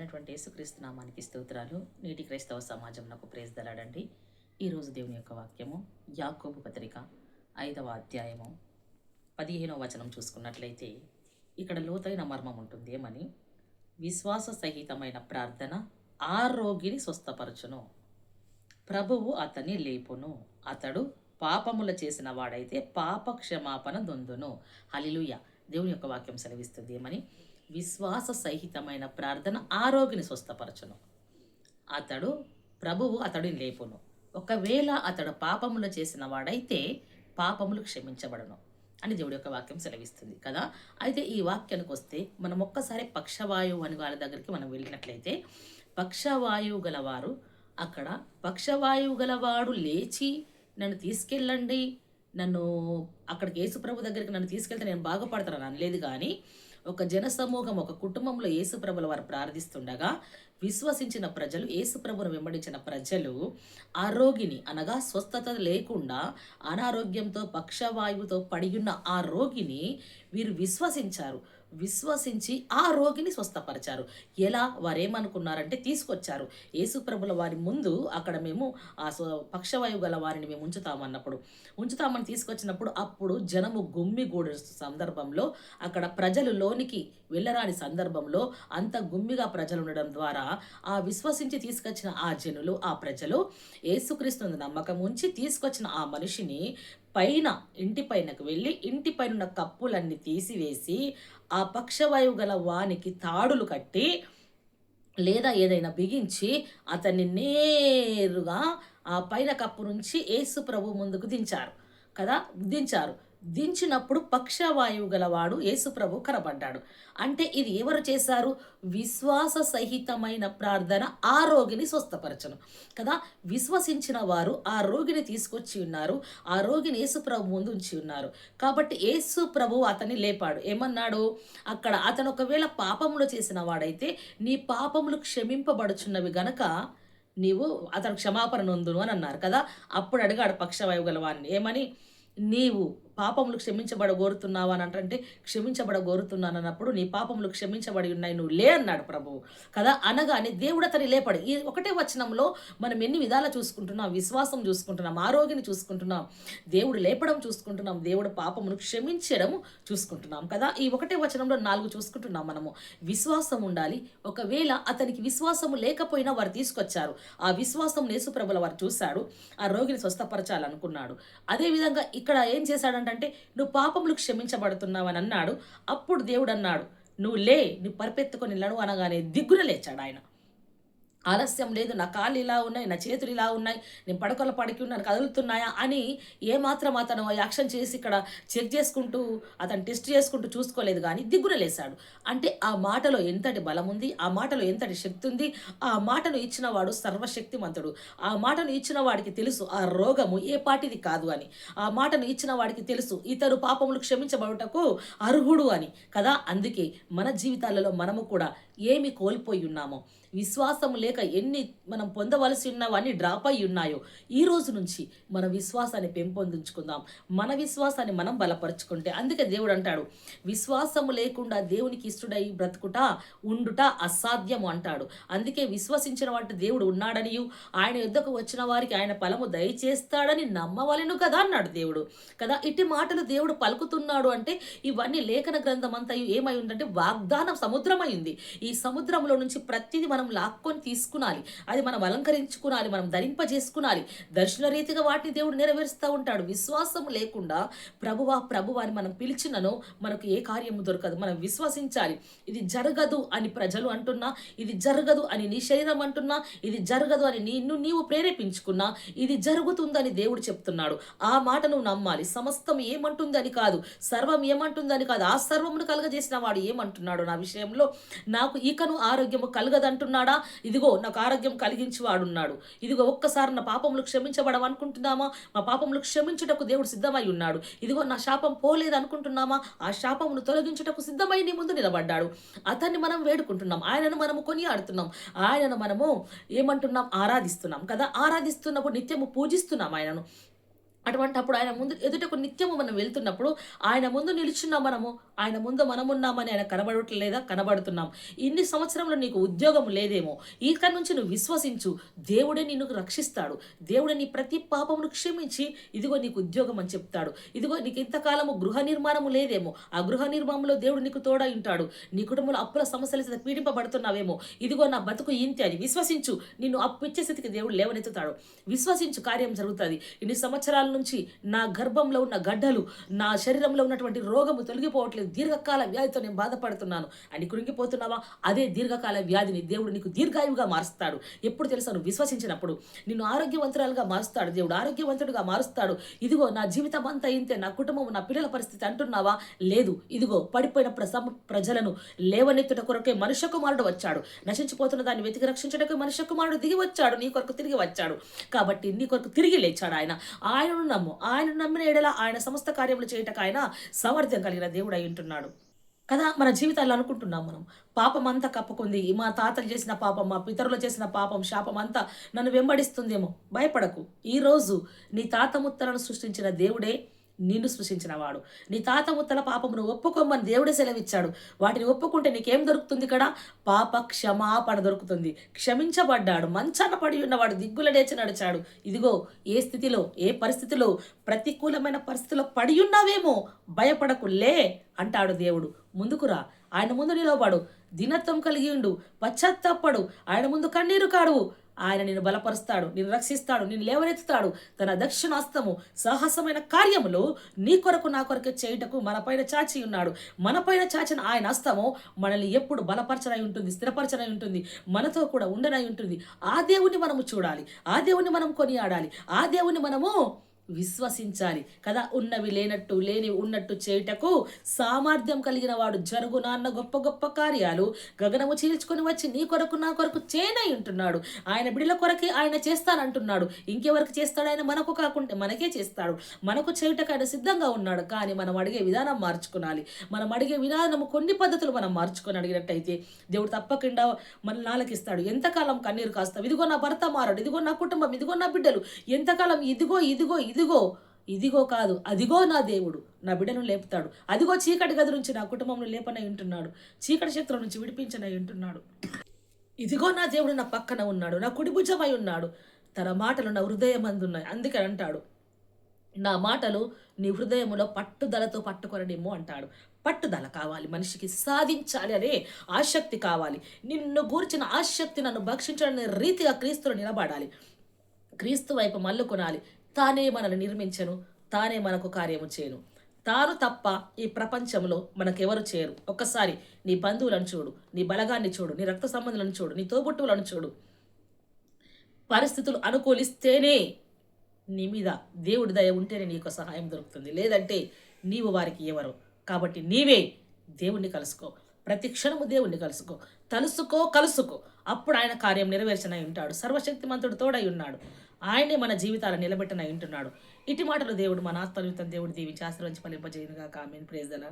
అయినటువంటి యేసుక్రీస్తు నామానికి స్తోత్రాలు. నేటి క్రైస్తవ సమాజం నాకు ప్రేజ్ దలాడండి. ఈరోజు దేవుని యొక్క వాక్యము యాకోబు పత్రిక ఐదవ అధ్యాయము పదిహేనవ వచనం చూసుకున్నట్లయితే ఇక్కడ లోతైన మర్మం ఉంటుంది ఏమని? విశ్వాస సహితమైన ప్రార్థన ఆరోగ్యని స్వస్థపరచును. ప్రభువు అతన్ని లేపును. అతడు పాపముల చేసిన వాడైతే పాప క్షమాపణ దొందును. హలిలుయ దేవుని యొక్క వాక్యం సెలవిస్తుంది ఏమని? విశ్వాస సహితమైన ప్రార్థన ఆరోగ్యని స్వస్థపరచును. అతడు ప్రభువు అతడిని లేపును. ఒకవేళ అతడు పాపములు చేసిన వాడైతే పాపములు క్షమించబడను అని దేవుడి యొక్క వాక్యం సెలవిస్తుంది కదా. అయితే ఈ వాక్యానికి వస్తే మనం ఒక్కసారి పక్షవాయువు అని వాళ్ళ దగ్గరికి మనం వెళ్ళినట్లయితే పక్షవాయువు గలవారు అక్కడ పక్షవాయువు గలవాడు లేచి నన్ను తీసుకెళ్ళండి నన్ను అక్కడికి యేసుప్రభు దగ్గరికి నన్ను తీసుకెళ్తే నేను బాగుపడతానని అనలేదు కానీ ఒక జనసమూహం ఒక కుటుంబంలో యేసుప్రభుల వారు ప్రార్థిస్తుండగా విశ్వసించిన ప్రజలు యేసుప్రభును వెంబడించిన ప్రజలు ఆరోగిని అనగా స్వస్థత లేకుండా అనారోగ్యంతో పక్షవాయువుతో పడియున్న ఆ రోగిని వీరు విశ్వసించారు. విశ్వసించి ఆ రోగిని స్వస్థపరిచారు. ఎలా? వారు ఏమనుకున్నారంటే తీసుకొచ్చారు యేసుప్రభుల వారి ముందు అక్కడ మేము ఆ స్వ- పక్షవాయువు గల వారిని మేము ఉంచుతామన్నప్పుడు. ఉంచుతామని తీసుకొచ్చినప్పుడు అప్పుడు జనము గుమ్మిగూడు సందర్భంలో అక్కడ ప్రజలు లోనికి వెళ్ళరాని సందర్భంలో అంత గుమ్మిగా ప్రజలు ఉండడం ద్వారా ఆ విశ్వసించి తీసుకొచ్చిన ఆ జనులు ఆ ప్రజలు యేసుక్రీస్తుని నమ్మకం ఉంచి తీసుకొచ్చిన ఆ మనిషిని పైన ఇంటి పైనకు వెళ్ళి ఇంటి పైన ఉన్న కప్పులన్నీ తీసివేసి ఆ పక్షవాయువు గల వానికి తాడులు కట్టి లేదా ఏదైనా బిగించి అతన్ని నేరుగా ఆ పైన కప్పు నుంచి యేసు ప్రభు ముందుకు దించారు. కదా? దించారు. దించినప్పుడు పక్షవాయువు గలవాడు యేసుప్రభు కనబడ్డాడు. అంటే ఇది ఎవరు చేశారు? విశ్వాస సహితమైన ప్రార్థన ఆ రోగిని స్వస్థపరచను. కదా? విశ్వసించిన వారు ఆ రోగిని తీసుకొచ్చి ఉన్నారు. ఆ రోగిని యేసుప్రభు ముందు ఉంచి ఉన్నారు. కాబట్టి యేసు ప్రభు అతన్ని లేపాడు. ఏమన్నాడు? అక్కడ అతను ఒకవేళ పాపములు చేసిన వాడైతే నీ పాపములు క్షమింపబడుచున్నవి గనక నీవు అతను క్షమాపణ నొందును అని అన్నారు. కదా? అప్పుడు అడిగాడు పక్షవాయువు గలవాన్ని ఏమని? నీవు పాపములు క్షమించబడ కోరుతున్నావా అని అంటే క్షమించబడ కోరుతున్నాను అన్నప్పుడు నీ పాపములు క్షమించబడి ఉన్నాయి నువ్వు లే అన్నాడు ప్రభువు. కదా? అనగానే దేవుడు అతని లేపడు. ఈ ఒకటే వచనంలో మనం ఎన్ని విధాలా చూసుకుంటున్నాం? విశ్వాసం చూసుకుంటున్నాం ఆరోగ్యాన్ని చూసుకుంటున్నాం దేవుడు లేపడం చూసుకుంటున్నాం దేవుడు పాపమును క్షమించడం చూసుకుంటున్నాం కదా? ఈ ఒకటే వచనంలో నాలుగు చూసుకుంటున్నాం మనము. విశ్వాసం ఉండాలి. ఒకవేళ అతనికి విశ్వాసము లేకపోయినా వారు తీసుకొచ్చారు. ఆ విశ్వాసం నేసుప్రభుల వారు చూశాడు. ఆ రోగిని స్వస్థపరచాలనుకున్నాడు. అదేవిధంగా ఇక్కడ ఏం చేశాడంటే నువ్వు పాపములు క్షమించబడుతున్నావని అన్నాడు. అప్పుడు దేవుడు అన్నాడు నువ్వు లే నువ్వు పరిపెత్తుకొని నడు అనగానే దిగ్గున లేచాడు ఆయన. ఆలస్యం లేదు నా కాళ్ళు ఇలా ఉన్నాయి నా చేతులు ఇలా ఉన్నాయి నేను పడకలు పడికి ఉన్నాను కదులుతున్నాయా అని ఏమాత్రం అతను యాక్షన్ చేసి ఇక్కడ చెక్ చేసుకుంటూ అతను టెస్ట్ చేసుకుంటూ చూసుకోలేదు కానీ దిగ్గున లేశాడు. అంటే ఆ మాటలో ఎంతటి బలం ఉంది ఆ మాటలో ఎంతటి శక్తి ఉంది ఆ మాటను ఇచ్చినవాడు సర్వశక్తిమంతుడు. ఆ మాటను ఇచ్చిన వాడికి తెలుసు ఆ రోగము ఏ పాటిది కాదు అని. ఆ మాటను ఇచ్చిన వాడికి తెలుసు ఇతరు పాపములు క్షమించబడుటకు అర్హుడు అని కదా. అందుకే మన జీవితాలలో మనము కూడా ఏమి కోల్పోయి ఉన్నామో విశ్వాసం లేక ఎన్ని మనం పొందవలసి ఉన్నవన్నీ డ్రాప్ అయి ఉన్నాయో ఈ రోజు నుంచి మన విశ్వాసాన్ని పెంపొందించుకుందాం. మన విశ్వాసాన్ని మనం బలపరుచుకుంటే అందుకే దేవుడు అంటాడు విశ్వాసము లేకుండా దేవునికి ఇష్టడై బ్రతుకుట ఉండుట అసాధ్యము అంటాడు. అందుకే విశ్వసించిన వాటి దేవుడు ఉన్నాడనియు ఆయన యుద్ధకు వచ్చిన వారికి ఆయన ఫలము దయచేస్తాడని నమ్మవలను కదా అన్నాడు దేవుడు. కదా ఇట్టి మాటలు దేవుడు పలుకుతున్నాడు అంటే ఇవన్నీ లేఖన గ్రంథం అంతా ఏమై ఉందంటే వాగ్దానం సముద్రమైంది ఈ సముద్రంలో నుంచి ప్రతిదీ మనం లాక్కొని తీసుకునాలి. అది మనం అలంకరించుకునాలి మనం ధరింపజేసుకునాలి. దర్శన రీతిగా వాటిని దేవుడు నెరవేరుస్తూ ఉంటాడు. విశ్వాసం లేకుండా ప్రభువా ప్రభువా అని మనం పిలిచినను మనకు ఏ కార్యము దొరకదు. మనం విశ్వసించాలి. ఇది జరగదు అని ప్రజలు అంటున్నా ఇది జరగదు అని నీ శరీరం అంటున్నా ఇది జరగదు అని నిన్ను నీవు ప్రేరేపించుకున్నా ఇది జరుగుతుందని దేవుడు చెప్తున్నాడు. ఆ మాట నువ్వు నమ్మాలి. సమస్తం ఏమంటుందని కాదు సర్వం ఏమంటుందని కాదు ఆ సర్వమును కలగజేసిన వాడు ఏమంటున్నాడు నా విషయంలో? నాకు ఇకను ఆరోగ్యము కలగదంటున్నాడా? ఇదిగో నాకు ఆరోగ్యం కలిగించి వాడున్నాడు ఇదిగో ఒక్కసారి నా పాపములు క్షమించబడమనుకుంటున్నామా మా పాపములు క్షమించుటకు దేవుడు సిద్ధమై ఉన్నాడు. ఇదిగో నా శాపం పోలేదు అనుకుంటున్నామా ఆ శాపమును తొలగించుటకు సిద్ధమై నీ ముందు నిలబడ్డాడు. అతన్ని మనం వేడుకుంటున్నాం. ఆయనను మనము కొనియాడుతున్నాం. ఆయనను మనము ఏమంటున్నాం? ఆరాధిస్తున్నాం కదా? ఆరాధిస్తున్నప్పుడు నిత్యము పూజిస్తున్నాం ఆయనను. అటువంటప్పుడు ఆయన ముందు ఎదుటకు నిత్యము మనం వెళ్తున్నప్పుడు ఆయన ముందు నిలుచున్నాం మనము ఆయన ముందు మనమున్నామని ఆయన కనబడట్లేదా? కనబడుతున్నాం. ఇన్ని సంవత్సరంలో నీకు ఉద్యోగం లేదేమో. ఇక్కడి నుంచి నువ్వు విశ్వసించు. దేవుడే నిన్ను రక్షిస్తాడు. దేవుడే నీ ప్రతి పాపమును క్షమించి ఇదిగో నీకు ఉద్యోగం అని చెప్తాడు. ఇదిగో నీకు ఇంతకాలము గృహ నిర్మాణము లేదేమో. ఆ గృహ నిర్మాణంలో దేవుడు నీకు తోడై ఉంటాడు. నీ కుటుంబంలో అప్పుల సమస్యల చేత పీడింపబడుతున్నావేమో. ఇదిగో నా బతుకు ఇంతే అని. విశ్వసించు. నిన్ను అప్పు ఇచ్చే స్థితికి దేవుడు లేవనెత్తుతాడు. విశ్వసించు. కార్యం జరుగుతుంది. ఇన్ని సంవత్సరాలు నుంచి నా గర్భంలో ఉన్న గడ్డలు నా శరీరంలో ఉన్నటువంటి రోగము తొలగిపోవట్లేదు. దీర్ఘకాల వ్యాధితో నేను బాధపడుతున్నాను. అని కృంగిపోతున్నావా? అదే దీర్ఘకాల వ్యాధిని దేవుడు నీకు దీర్ఘాయువుగా మారుస్తాడు. ఎప్పుడు తెలుసా? నువ్వు విశ్వసించినప్పుడు. నిన్ను ఆరోగ్యవంతురాలుగా మారుస్తాడు దేవుడు. ఆరోగ్యవంతుడిగా మారుస్తాడు. ఇదిగో నా జీవితం అంతా ఇంతే. నా కుటుంబం నా పిల్లల పరిస్థితి అంటున్నావా? లేదు. ఇదిగో పడిపోయిన ప్రసమ ప్రజలను లేవనెత్తుట కొరకే మనుష్య కుమారుడు వచ్చాడు. నశించిపోతున్న దాన్ని వెతికి రక్షించడానికి మనుష్య కుమారుడు దిగి వచ్చాడు. నీ కొరకు తిరిగి వచ్చాడు. కాబట్టి నీ కొరకు తిరిగి లేచాడు ఆయన ఆయనను నమ్ము. ఆయన నమ్మిన ఎడల ఆయన సమస్త కార్యములు చేయటకు ఆయన సామర్థ్యం కలిగిన దేవుడు అయి ఉంటున్నాడు. కదా మన జీవితాల్లో అనుకుంటున్నాం మనం. పాపం అంతా కప్పుకుంది. మా తాతలు చేసిన పాపం మా పితరులు చేసిన పాపం శాపం అంతా నన్ను వెంబడిస్తుందేమో. భయపడకు. ఈరోజు నీ తాత ముత్తలను సృష్టించిన దేవుడే నిన్ను సృష్టించినవాడు నీ తాత ముత్తల పాపమును ఒప్పుకోమని దేవుడే సెలవిచ్చాడు. వాటిని ఒప్పుకుంటే నీకేం దొరుకుతుంది ఇక్కడ? పాప క్షమాపణ దొరుకుతుంది. క్షమించబడ్డాడు. మంచాన పడి ఉన్నవాడు దిగ్గుల లేచి నడిచాడు. ఇదిగో ఏ స్థితిలో ఏ పరిస్థితిలో ప్రతికూలమైన పరిస్థితిలో పడి ఉన్నావేమో భయపడకు లే అంటాడు దేవుడు. ముందుకురా ఆయన ముందు నిలవబడు. దినత్వం కలిగి ఉండు. పశ్చాత్తాపడు. ఆయన ముందు కన్నీరు కాడు. ఆయన నిన్ను బలపరుస్తాడు నిన్ను రక్షిస్తాడు నిన్ను లేవనెత్తుతాడు. తన దక్షిణాస్తము సాహసమైన కార్యములు నీ కొరకు నా కొరకు చేయుటకు మనపైన చాచి ఉన్నాడు. మనపైన చాచిన ఆయన హస్తము మనల్ని ఎప్పుడు బలపరచనై ఉంటుంది స్థిరపరచనై ఉంటుంది మనతో కూడా ఉండనై ఉంటుంది. ఆ దేవుణ్ణి మనము చూడాలి ఆ దేవుణ్ణి మనం కొనియాడాలి ఆ దేవుణ్ణి మనము విశ్వసించాలి. కదా? ఉన్నవి లేనట్టు లేని ఉన్నట్టు చేయుటకు సామర్థ్యం కలిగిన వాడు జరుగు నాన్న గొప్ప గొప్ప కార్యాలు. గగనము చీల్చుకొని వచ్చి నీ కొరకు నా కొరకు చేయనై ఉంటున్నాడు. ఆయన బిడ్డల కొరకే ఆయన చేస్తానంటున్నాడు. ఇంకెవరికి చేస్తాడు ఆయన? మనకు కాకుంటే మనకే చేస్తాడు. మనకు చేయుటకు ఆయన సిద్ధంగా ఉన్నాడు. కానీ మనం అడిగే విధానం మార్చుకోవాలి మనం అడిగే విధానము కొన్ని పద్ధతులు మనం మార్చుకొని అడిగినట్టయితే దేవుడు తప్పకుండా మన నాలకిస్తాడు ఎంతకాలం కన్నీరు కాస్తాం ఇదిగో నా భర్త మారాడు. ఇదిగో నా కుటుంబం. ఇదిగో నా బిడ్డలు. ఎంతకాలం ఇదిగో ఇదిగో ఇది ఇదిగో ఇదిగో కాదు అదిగో నా దేవుడు నా బిడ్డను లేపుతాడు. అదిగో చీకటి గది నుంచి నా కుటుంబంలో లేపనై ఉంటున్నాడు. చీకటి శక్తుల నుంచి విడిపించనై ఉంటున్నాడు. ఇదిగో నా దేవుడు నా పక్కన ఉన్నాడు నా కుడిభుజమై ఉన్నాడు. తన మాటలు నా హృదయమందున్నాయి. అందుకే అంటాడు నా మాటలు నీ హృదయములో పట్టుదలతో పట్టుకొనడేమో అంటాడు. పట్టుదల కావాలి మనిషికి సాధించాలి అనే ఆసక్తి కావాలి. నిన్ను గూర్చిన ఆసక్తి నన్ను భక్షించడనే రీతిగా క్రీస్తులు నిలబడాలి. క్రీస్తు వైపు మల్లుకొనాలి. తానే మనల్ని నిర్మించను తానే మనకు కార్యము చేయను. తాను తప్ప ఈ ప్రపంచంలో మనకెవరు చేయరు. ఒక్కసారి నీ బంధువులను చూడు నీ బలగాన్ని చూడు నీ రక్త సంబంధులను చూడు నీ తోబుట్టువులను చూడు. పరిస్థితులు అనుకూలిస్తేనే నీ మీద దేవుడి దయ ఉంటేనే నీకు సహాయం దొరుకుతుంది. లేదంటే నీవు వారికి ఎవరు? కాబట్టి నీవే దేవుణ్ణి కలుసుకో. ప్రతి క్షణము దేవుణ్ణి కలుసుకో. తలుసుకో కలుసుకో. అప్పుడు ఆయన కార్యం నెరవేర్చనై ఉంటాడు. సర్వశక్తిమంతుడు తోడై ఉన్నాడు. ఆయనే మన జీవితాలను నిలబెట్టిన వింటున్నాడు ఇటు మాటలు దేవుడు మన ఆత్మనిమిత్తం దేవుడు దీవించి ఆశీర్వించి ఫలింపజేయనుగా కామెంట్ ప్రేజ్ దలా